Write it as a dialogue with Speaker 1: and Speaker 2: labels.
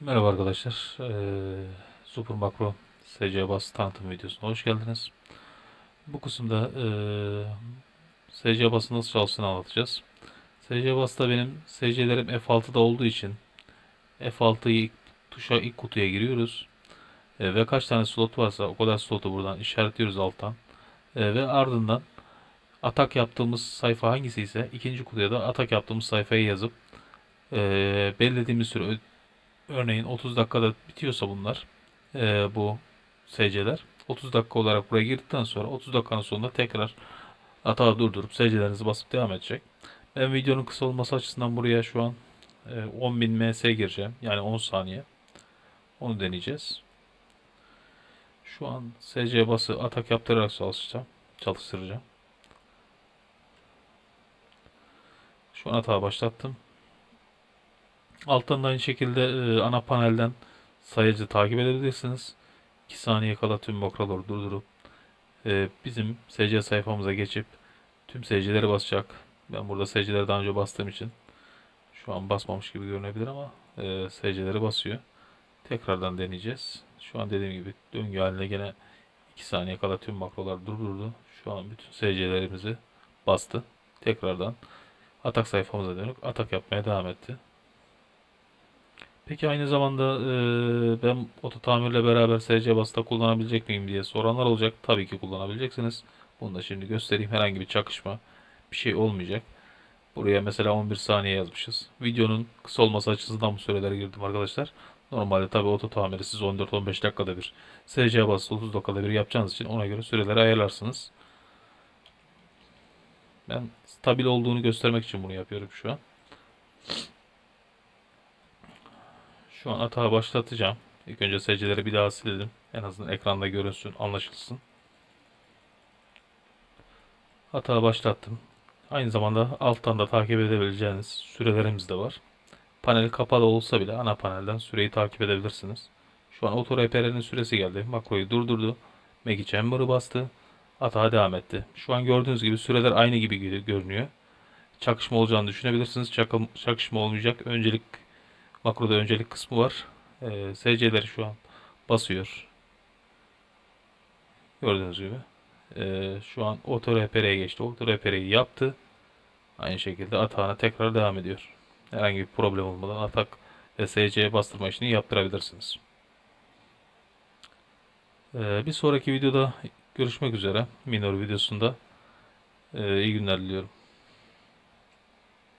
Speaker 1: Merhaba arkadaşlar. Ee, Super Makro SC Bas tanıtım videosuna hoş geldiniz. Bu kısımda ee, SC Bas'ın nasıl çalıştığını anlatacağız. SC Bas'ta benim SC'lerim F6'da olduğu için F6'yı ilk tuşa ilk kutuya giriyoruz. Ee, ve kaç tane slot varsa o kadar slotu buradan işaretliyoruz alttan. Ee, ve ardından atak yaptığımız sayfa hangisi ise ikinci kutuya da atak yaptığımız sayfayı yazıp ee, belirlediğimiz süre Örneğin 30 dakikada bitiyorsa bunlar eee, bu SC'ler 30 dakika olarak buraya girdikten sonra 30 dakikanın sonunda tekrar hata durdurup SC'lerinizi basıp devam edecek. Ben videonun kısa olması açısından buraya şu an eee, 10.000 ms gireceğim. Yani 10 saniye. Onu deneyeceğiz. Şu an SC bası atak yaptırarak çalışacağım. Çalıştıracağım. Şu an hata başlattım. Alttan da aynı şekilde e, ana panelden sayacı takip edebilirsiniz. 2 saniye kala tüm makroları durdurup e, bizim SC sayfamıza geçip tüm SC'leri basacak. Ben burada SC'leri daha önce bastığım için şu an basmamış gibi görünebilir ama e, SC'leri basıyor. Tekrardan deneyeceğiz. Şu an dediğim gibi döngü haline gene 2 saniye kala tüm makrolar durdurdu. Şu an bütün SC'lerimizi bastı. Tekrardan atak sayfamıza dönük atak yapmaya devam etti. Peki aynı zamanda e, ben oto tamirle beraber SC basta kullanabilecek miyim diye soranlar olacak. Tabii ki kullanabileceksiniz. Bunu da şimdi göstereyim. Herhangi bir çakışma bir şey olmayacak. Buraya mesela 11 saniye yazmışız. Videonun kısa olması açısından bu sürelere girdim arkadaşlar. Normalde tabii oto tamiri siz 14-15 dakikada bir SC bastı 30 dakikada bir yapacağınız için ona göre süreleri ayarlarsınız. Ben stabil olduğunu göstermek için bunu yapıyorum şu an. Şu an hata başlatacağım. İlk önce SC'leri bir daha silelim. En azından ekranda görünsün, anlaşılsın. Hata başlattım. Aynı zamanda alttan da takip edebileceğiniz sürelerimiz de var. Panel kapalı olsa bile ana panelden süreyi takip edebilirsiniz. Şu an Auto RPR'nin süresi geldi. Makroyu durdurdu. Megi Chamber'ı bastı. Hata devam etti. Şu an gördüğünüz gibi süreler aynı gibi görünüyor. Çakışma olacağını düşünebilirsiniz. Çakı- çakışma olmayacak. Öncelik Makroda öncelik kısmı var. Ee, SC'leri şu an basıyor. Gördüğünüz gibi. Ee, şu an Auto RPR'ye geçti. Auto RPR'yi yaptı. Aynı şekilde atağına tekrar devam ediyor. Herhangi bir problem olmadan atak ve SC'ye bastırma işini yaptırabilirsiniz. Ee, bir sonraki videoda görüşmek üzere. Minor videosunda. Ee, iyi günler diliyorum.